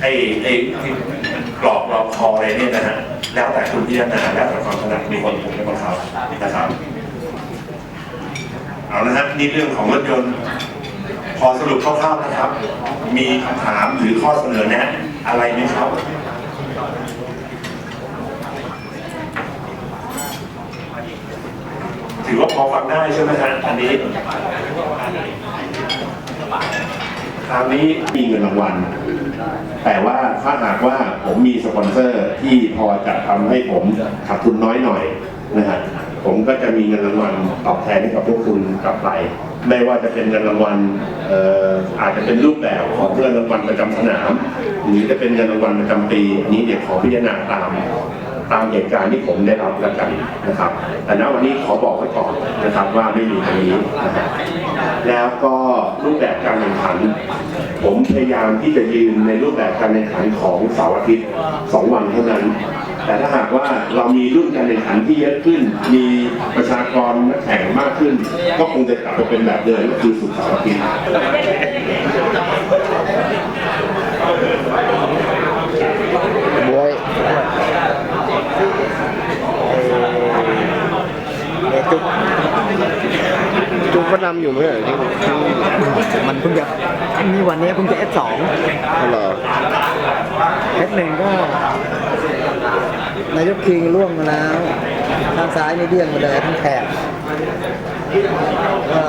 ไอ้ไอ้ที่กรอบรองคออะไรเนี่ยนะฮะแล้วแต่คุณพิจารณาแล้วแต่ความถนัดมีคนผมเป็นคนเขานะครับ เอาละฮะนี่เรื่องของรถยนต์พอสรุปคร่าวๆนะครับ มีคำถามหรือข้อเสนอแนะอะไรไหมครับถือว่าพอฟังได้ใช่ไหมฮะอันนี้ ราวนี้มีเงินรางวัล แต่ว่าถ้าหากว่าผมมีสปอนเซอร์ที่พอจะทำให้ผมขาดทุนน้อยหน่อยนะฮะผมก็จะมีเงินรางวัลตอบแทนให้กับพวกคุณกลับไป ไม่ว่าจะเป็นเงินรางวัลเอ่ออาจจะเป็นรูปแบบของเงินรางวัลประจำสนาม หรือจะเป็นเงินรางวัลประจำปีอันนี้เดี๋ยวขอพิจารณาตาม ตามเหตุการณ์ที่ผมได้รับแล้วกันนะครับแต่ณวันนี้ขอบอกไว้ก่อนนะครับว่าไม่มีตรงนี้นะครับแล้วก็รูปแบบการแข่งขัน ผมพยายามที่จะยืนในรูปแบบการแข่งขันของเสาร์อาทิตย์สองวันเท่านั้น แต่ถ้าหากว่าเรามีรุ่นการแข่งขันที่เยอะขึ้น มีประชากรนักแข่งมากขึ้น ก็คงจะกลับไปเป็นแบบเดิมก็คือสุดเสาร์อาทิตย์ บวยเอ่อ จุกจุกก็นำอยู่ไหมเหรอที่ที่มันเพิ่งจะนี่วันนี้เพิ่งจะ S2 อ๋อเหรอ S1 ก็ นายกคิงล่วงมาแล้ว ทางซ้ายนี่เดี่ยงมาเลยทั้งแถบก็